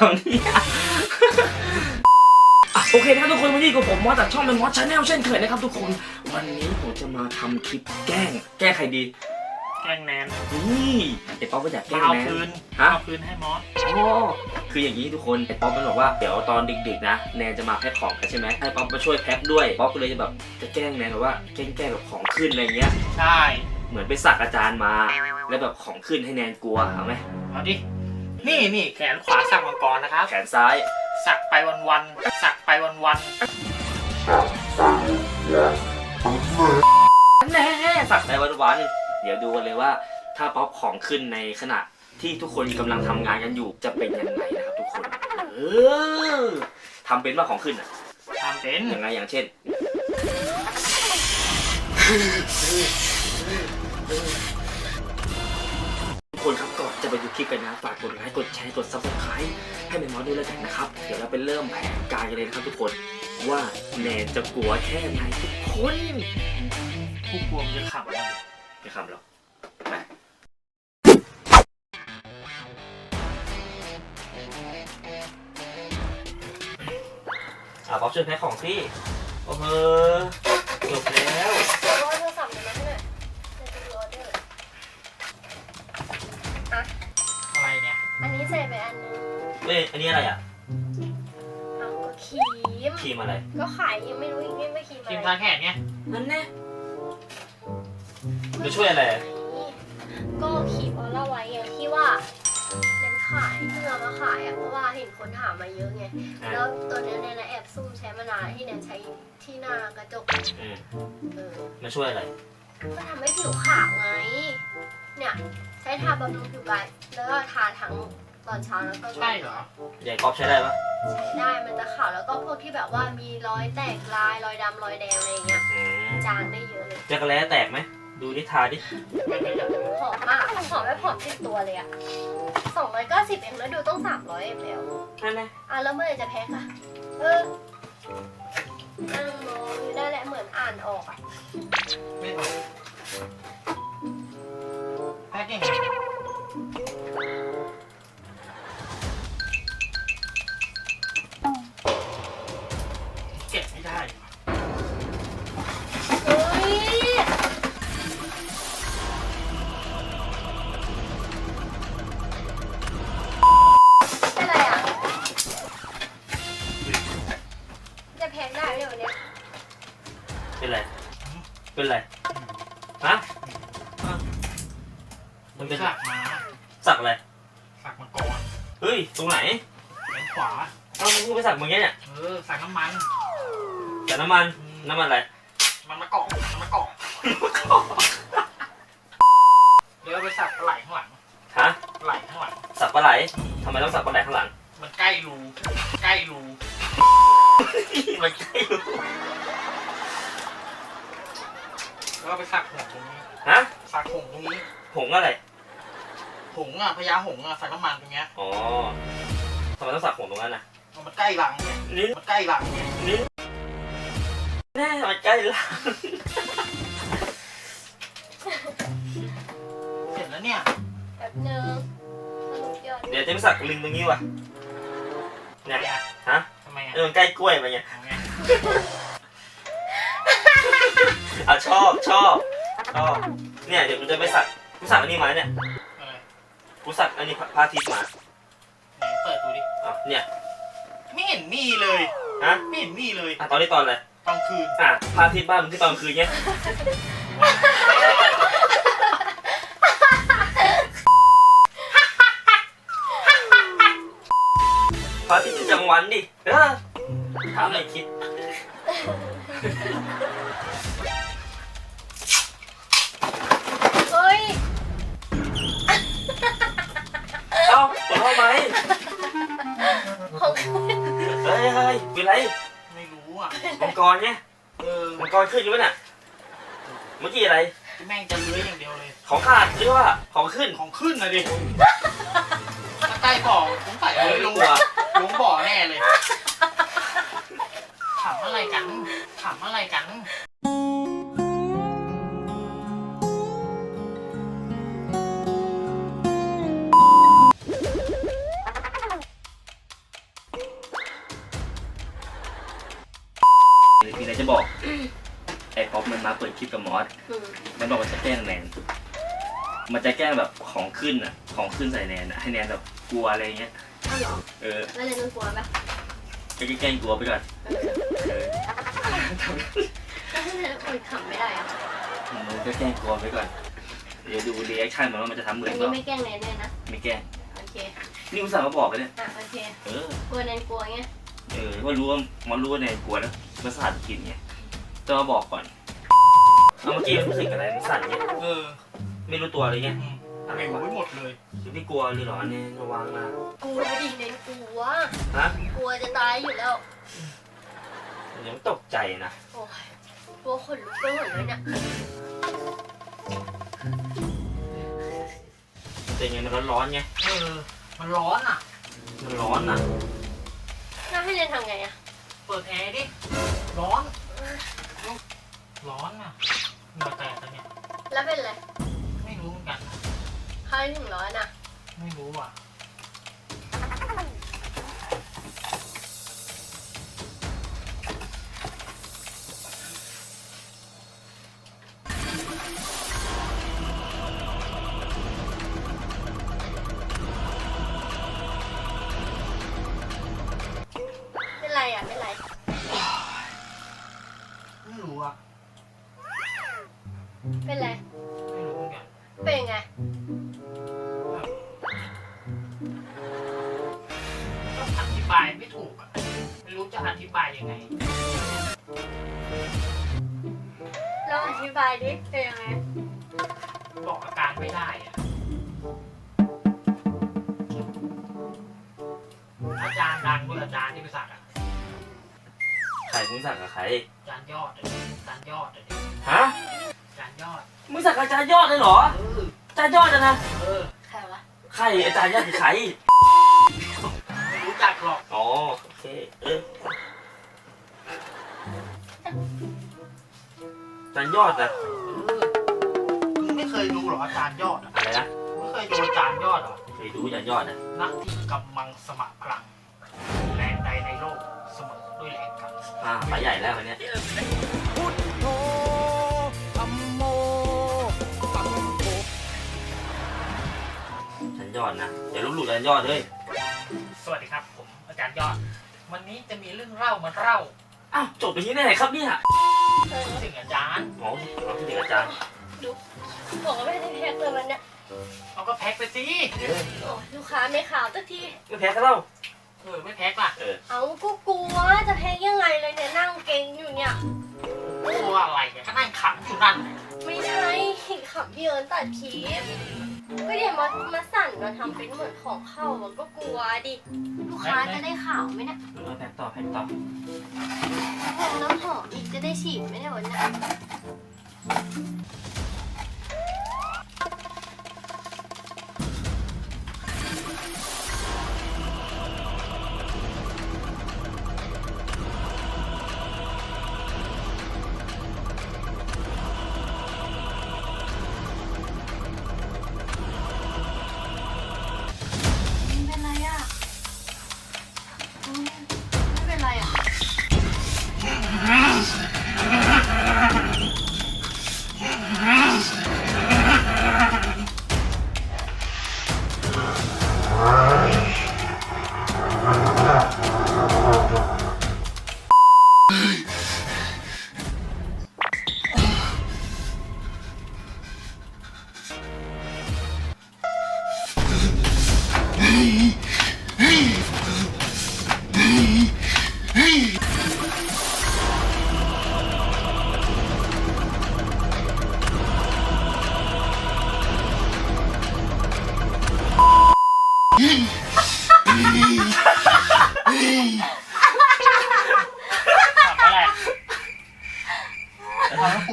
ของเนี่ยอะโอเคนะครับทุกคนวันนี้กับผมมอสจากช่องเป็นมอสชาแนลเช่นเคยนะครับทุกคน วันนี้ผมจะมาทำคลิปแกล้ง แกล้งใครดี แกล้งแนนนี่ไอ้ป๊อปก็อยากแกล้งเอาแนคืนฮะ เอาคืนให้มอส โอ้คืออย่างนี้ทุกคนไอ้ป๊อปมันบอกว่าเดี๋ยวตอนดึกๆนะแนนจะมาแพ็คของกันใช่ไหมให้ป๊อปมาช่วยแพ็คด้วยป๊อปก็เลยจะแบบจะแกล้งแนนแบบว่าแกล้งแกล้งแบบของขึ้นอะไรเงี้ย ใช่ เหมือนไปสักอาจารย์มา แล้วแบบของขึ้นให้แนนกลัวเอาไหมเอาดิ นี่นี่แขนขวาสักมังกรนะครับ แขนซ้าย สักไปวันวันๆสักไปวันวันแน่สักแต่วันๆเดี๋ยวดูกันเลยว่า ถ้าป๊อปของขึ้นในขณะที่ทุกคนกำลังทำงานกันอยู่จะเป็นยังไงนะครับทุกคน เออทำเป็นว่าของขึ้นอะๆทำเป็นยังไงอย่างเช่น คลิปกันนะฝากกดไลค์กดแชร์กด subscribe ให้เป็นมอสด้วยแล้วกันนะครับ เดี๋ยวเราไปเริ่มแผนการกันเลยนะครับทุกคนว่าแนนจะกลัวแค่ไหนทุกคนผู้กลัวมันจะขำเลยไม่คำหรอกไปอะป๊อปช่วยแพ็คของพี่ โอ้โหจบแล้ว ส่ไปอันนึงเอ้ยอันนี้อะไรอะเอาก็ครีม ครีมอะไร ก็ขายยังไม่รู้อีกนี่ไม่ครีมอะครีมไรทาแขนเนี่ยนั่นแน่จะช่วยอะไรอะก็ครีมออร่าไว้อย่างที่ว่าเป็นขายที่เรามาขายอะเพราะว่าเห็นคนถามมาเยอะไง อะแล้วตัวเนี้ยในแอบซุ่มใช้มานานที่เนี่ยใช้ที่หน้ากระจกอืมเออ มันช่วยอะไร ก็ทำให้ผิวขาวไง เนี่ย ใช้ทาบำรุงผิวกายแล้วก็ทาทั้ง ตอนเช้าแล้วก็ใช่เหรอ ใหญ่ก๊อฟใช้ได้ปะใช้ได้มันจะขาวแล้วก็พวกที่แบบว่ามีรอยแตกลายรอยดำรอยแดงอะไรอย่างเงี้ยอืมจางได้เยอะเลยจักรแล้แตกไหม ดูนิทาดิ หอมมากหอมแบบหอมติดตัวเลยอะสองร้อยเก้าสิบเองแล้วดูต้องสามร้อยเอ็มแล้วนั่นแน่อะแล้วเมื่อไหร่จะแพ็คอะเออนั่งมองอยู่ได้แหละเหมือนอ่านออกอะไม่ถูกแพ็คยังไง น้ำมัน แต่น้ำมัน น้ำมันอะไร มันมะกอกมันมะกอกเดี๋ยวเอาไปสักปลาไหลข้างหลังฮะปลาไหลข้างหลัง สักปลาไหลทำไมต้องสักปลาไหลข้างหลัง มันใกล้รูใกล้รูมันใกล้อยู่แล้วก็ไปสักหงตรงนี้ ฮะ สักหงตรงนี้ หงอะไร หงอะพญาหงอะสักน้ำมันตรงเนี้ย อ๋อทำไมต้องสักหงตรงนั้นน่ะ มันใกล้หลังไงนิ้นมันใกล้หลังไงนิ้นแน่มันใกล้ละเสร็จแล้วเนี่ยแบบนึงสรุปยอดเดี๋ยวจะไปสักลิงตรงนี้ว่ะเนี่ยฮะทำไมอะเออมันใกล้กล้วยไปไงเอาไงอะชอบชอบชอบเนี่ยเดี๋ยวกูจะไปสักกูสักอันนี้มาเนี่ยอะไรกูสักอันนี้พระอาทิตย์มาไหนเปิดดูดิอะเนี่ย ไม่เห็นมีเลยฮะไม่เห็นมีเลยอะตอนนี้ตอนอะไรกลางคืนอะพระอาทิตย์บ้านมึงที่ตอนกลางคืนเนี้ยพระอาทิตย์จะกลางวันดิเออถามหน่อยคิด เฮ้ย เอ้าหัวเราะไหม ของ คุณอะไรไม่รู้อะมังกรไงเออมังกรขึ้นอยู่ปะเนี่ยเมื่อกี้อะไร แม่งจะเลื้อยอย่างเดียวเลย ของขาดหรือว่าของขึ้นของขึ้นนะดิถ้าใกล้บ่อผมใส่เลยลงกลัวลงบ่อแน่เลยถามอะไรกันถามอะไรกัน ไอ้ป๊อปมันมาเปิดคลิปกับมอสอืมมันบอกว่าจะแกล้งแนน มันจะแกล้งแบบของขึ้นอะ ของขึ้นใส่แนนอะให้แนนแบบกลัวอะไรเงี้ย เอาเหรอเออแล้วเลยต้องกลัวปะจะแกล้งกลัวไปก่อนเออเออแล้วทำไมคนขำไม่ได้อะมันก็แกล้งกลัวไปก่อน เดี๋ยวดูรีแอคชั่นมันว่ามันจะทำเหมืออันนเปนี้ล่าไม่แกล้งแนนแน่นะ ไม่แกล้ง โอเค นี่อุตส่าห์มาบอกกันเนี่ย อะโอเค เออ กลัวแนนกลัวไงเออว่ารู้ว่ามันรู้ว่าแนนกลัวแล้วมันสั่นกินไง จะมาบอกก่อนเอาเมื่อกี้มันรู้สึกอะไรมันสั่นเงี้ยเออไม่รู้ตัวอะไรเงี้ยอืมอะไรไม่วะรู้หมดเลยไม่กลัวเลยเหรอเนี่ยระวังนะกลัวดิแนนกลัวฮะกลัวจะตายอยู่แล้วเดี๋ยวตกใจนะโอ้ยกลัวขนลุกไปหมดเลยเนี่ยแต่ไงมันร้อนๆไงเออมันร้อนอะมันร้อนอะน่าให้แนนทำไงอะเปิดแอร์ดิร้อน ร้อนอะเหงื่อแตกแล้วเนี่ยแล้วเป็นไรไม่รู้เหมือนกันใครถึงร้อนอะไม่รู้อะ บายไม่ถูกอะไม่รู้จะอธิบายยังไง ลองอธิบายดิเป็นยังไงบอกอาการไม่ได้อะอาจารย์ดังด้วยอาจารย์ที่ไปสักอะใครมึงสั่งกับใคร อาจารย์ยอดอะอาจารย์ยอดอะดิฮะ อาจารย์ยอด มึงสั่งกับอาจารย์ยอดเลยเหรอ เออ อาจารย์ยอดอะนะ เออ ใครวะ ใครอาจารย์ยอดคือใครไม่รู้ จักหรอก อ๋อ โอเค เอออาจารย์ยอดนะเออมึงไม่เคยดูหรออาจารย์ยอดอะอะไรนะไม่เคยดูอาจารย์ยอดหรอ เคยดูอาจารย์ยอดนะนักที่กำมังสมัครพลัง แรงใดในโลกเสมอด้วยแรงกันอ่าไปใหญ่แล้ววันเนี้ยพุทโธธรรมโมสังโฆอาจารย์ยอดนะเดี๋ยวลบหลู่อาจารย์ยอดเลย สวัสดีครับผมอาจาร ย์ยอด วันนี้จะมีเรื่องเล่ามาเล่าอ้าวจบไปที่ไหนครับเนี่ยเออถึงอาจารย์อ๋อเราที่เด็กอาจารย์บอกว่าไม่ได้แพ็คเลยวันเนี้ยเอาก็แพ็คไปสิเออโอ้ยลูกค้าไม่ข่าวสักที ไม่แพ้กันเล่าเออไม่แพ็คล่ะเออเอาก็กลัวจะแพ็คยังไงเลยเนี่ยนั่งเก่งอยู่เนี่ย กลัวอะไรเนี่ยก็นั่งขังอยู่นั่น ไม่ใช่ขับพี่เอิญตัดคลิป ก็เดี๋ยวมามาสั่นมาทำเป็นเหมือนของเข้าอะก็กลัวดิ ลูกค้าจะได้ข่าวไหมเนี่ยเออแพ็กต่อแพ็กต่อแพงน้ำหอมอีกจะได้ฉีดไหมเนี่ยวันเนี้ย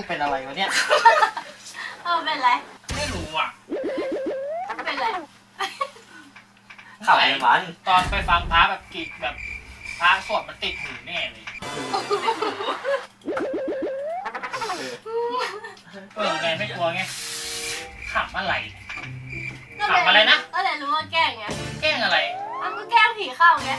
เป็นอะไรวะเนี่ย เออเป็นไร ไม่รู้อะ เป็นไร ข่าวอะไรหวานตอนไปฟังพระแบบกิจแบบพระสวดมันติดหูแน่เลย เออไงไม่กลัวไงขำอะไรถามอะไรนะ ก็เลยรู้ว่าแกล้งไงแกล้งอะไรอ้าวก็แกล้งผีเข้าไง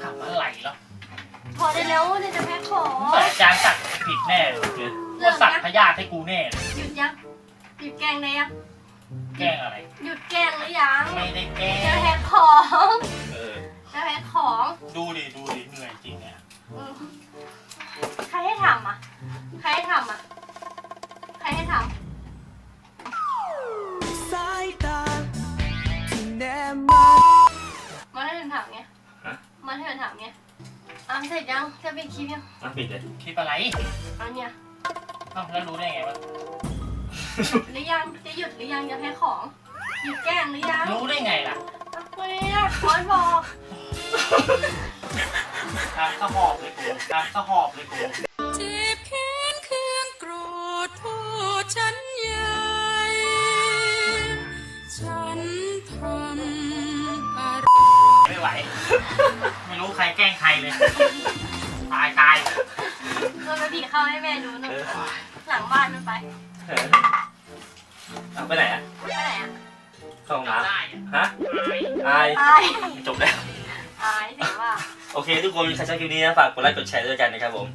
ขำอะไรแล้วพอได้แล้วเดี๋ยวจะแพ็คของ แต่อาจารย์สักผิดแน่เลยเนี่ยว่าสักพยาธิให้กูแน่เลยหยุดยัง หยุดแกล้งได้ยัง แกล้งอะไร หยุดแกล้งหรือยังไม่ได้แกล้จะงแพ็คของเออ จะแพ็คของดูดิ ดูดิ เหนื่อยจริงเนี่ย อืมใครให้ทำอะ ใครให้ทำอะ อะเสร็จยังจะปิดคลิปยังอะปิดเลยคลิปอะไรเอาเนี่ยเอ้าแล้วรู้ได้ไงวะหรือยังจะหยุดหรือยังจะแพ็คของหยุดแกล้งหรือยังรู้ได้ไงล่ะไม่อะคอยบอกตามสหอบเลยกูตามสหอบเลยกูเจ็บแค้นเคืองโกรธโทษฉันใหญ่ฉันทำอะไรไม่ไหวไม่ รู้ใครแกล้งใครเลย ตายตายเราไปผีเข้าให้แม่ดูหน่อเอยอหลังบ้านมันไปเออเอาไปไหนอะไปไหนอะเข้าห้องน้ได้อะำฮะตายอายอายจบแล้ว อายเสียว่าโอเค ทุกคนใครชอบคลิปนี้นะฝากกดไลค์กดแชร์ด้วยกันนะครับผม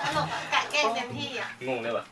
ตลกอะกะแกล้งเต็มที่อะ งงเลยปะ